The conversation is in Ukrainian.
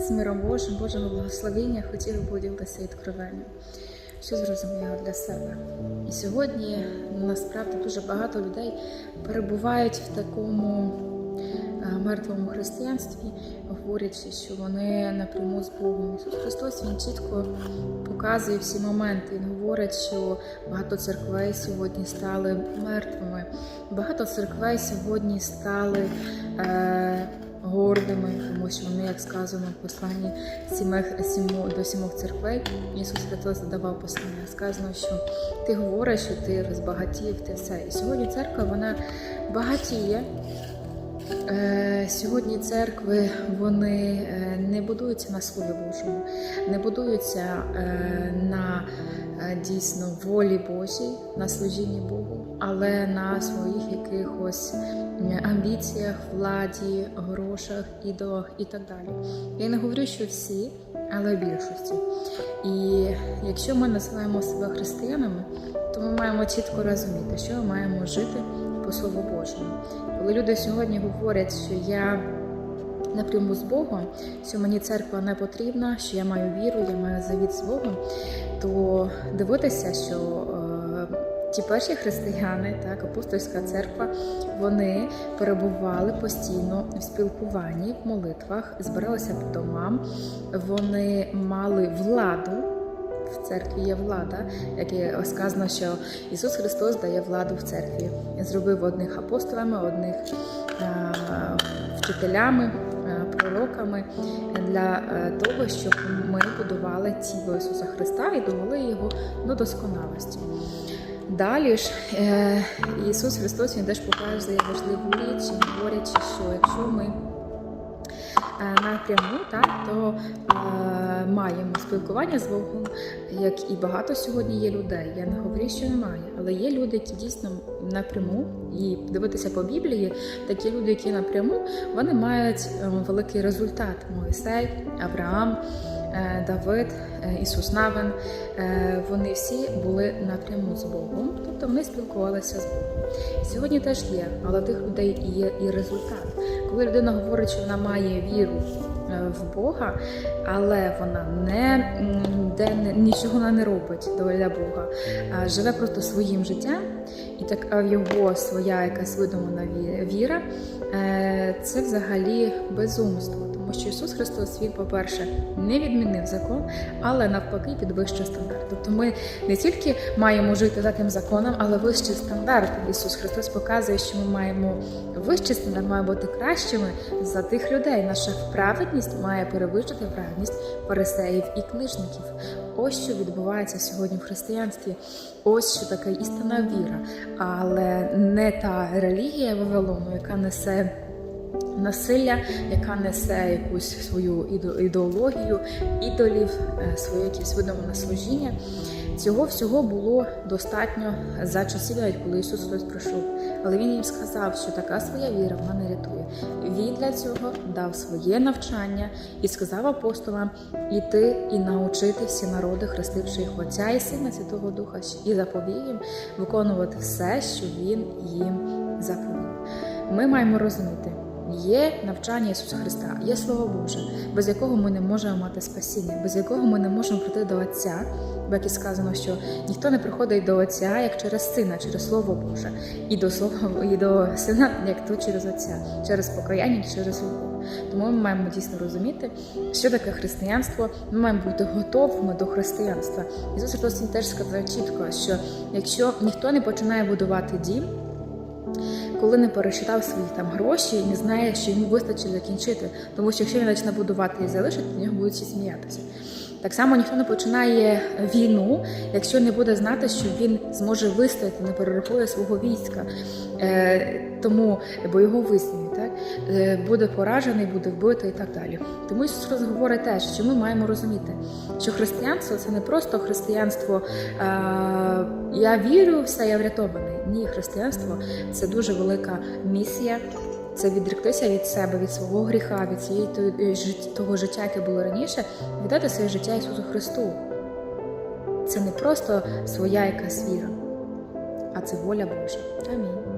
З миром Божим, Божого благословення хотів би поділитися відкровенням, що зрозуміло для себе. І сьогодні насправді дуже багато людей перебувають в такому е, мертвому християнстві, говорячи, що вони напряму з Богом. Ісус Христос Він чітко показує всі моменти. Він говорить, що багато церквей сьогодні стали мертвими, багато церквей сьогодні стали. Е, що вони, як сказано в посланні сімех, сіму, до сімох церквей, Ісус Христос задавав послання. Сказано, що ти говориш, що ти розбагатів, ти все. І сьогодні церква вона багатіє. Е, Сьогодні церкви вони е, не будуються на Слові Божому, не будуються е, на дійсно волі Божій, на служінні Богу, але на своїх якихось амбіціях, владі, грошах, ідолах і так далі. Я не говорю, що всі, але більшості. І якщо ми називаємо себе християнами, то ми маємо чітко розуміти, що ми маємо жити по Слову Божому. Коли люди сьогодні говорять, що я напряму з Богом, що мені церква не потрібна, що я маю віру, я маю завіт з Богом, то дивитися, що е, ті перші християни, так, апостольська церква, вони перебували постійно в спілкуванні, в молитвах, збиралися по домам, вони мали владу. В церкві є влада, як сказано, що Ісус Христос дає владу в церкві. Зробив одних апостолами, одних е, вчителями, е, пророками для е, того, щоб ми будували тіло Ісуса Христа і довели його до досконалості. Далі ж е, Ісус Христос Він теж показує важливу річ, говорячи, що якщо ми е, напряму, так, то е, маємо спілкування з Богом, як і багато сьогодні є людей. Я не говорю, що немає, але є люди, які дійсно напряму, і дивитися по Біблії, такі люди, які напряму, вони мають е, великий результат. Моїсей, Авраам. Е, Давид, е, Ісус Навин, е, вони всі були напряму з Богом, тобто вони спілкувалися з Богом. Сьогодні теж є, але тих людей є і результат. Коли людина говорить, що вона має віру в Бога, але вона не, де, нічого вона не робить для Бога, а живе просто своїм життям, і така його своя якась видумана віра, це взагалі безумство. Тому що Ісус Христос, Він, по-перше, не відмінив закон, але навпаки підвищив стандарт. Тобто ми не тільки маємо жити за тим законом, але вищий стандарт. Ісус Христос показує, що ми маємо вищий стандарт, має бути кращими за тих людей. Наша праведність має перевищити праведність фарисеїв і книжників. Ось що відбувається сьогодні в християнстві. Ось що таке істинна віра, але не та релігія Вавилону, яка несе насилля, яка несе якусь свою іде- ідеологію, ідолів, е, своє якесь видумане служіння. Цього всього було достатньо за часів, коли Ісус Христос прийшов. Але Він їм сказав, що така своя віра вона не рятує. Він для цього дав своє навчання і сказав апостолам іти і научити всі народи, хрестивши їх Отця і Сина Святого Духа, і заповів їм виконувати все, що Він їм заповів. Ми маємо розуміти. Є навчання Ісуса Христа, є Слово Боже, без якого ми не можемо мати спасіння, без якого ми не можемо прийти до Отця, бо як і сказано, що ніхто не приходить до Отця як через Сина, через Слово Боже, і до Слова і до Сина, як то через Отця, через покаяння, через любов. Тому ми маємо дійсно розуміти, що таке християнство. Ми маємо бути готовими до християнства. Ісус Христос теж сказав чітко, що якщо ніхто не починає будувати дім, коли не пересчитав свої там гроші і не знає, що йому вистачить закінчити. Тому що якщо він почне будувати і залишити, то нього будуть всі сміятися. Так само ніхто не починає війну, якщо не буде знати, що він зможе вистояти, не перерахує свого війська, е, тому бо його висміють, так е, буде поражений, буде вбитий і так далі. Тому Ісус говорить теж, що ми маємо розуміти, що християнство це не просто християнство. Я вірю, все, я врятований. Ні, християнство це дуже велика місія. Це відректися від себе, від свого гріха, від цієї тої- того життя, яке було раніше, віддати своє життя Ісусу Христу. Це не просто своя якась віра, а це воля Божа. Амінь.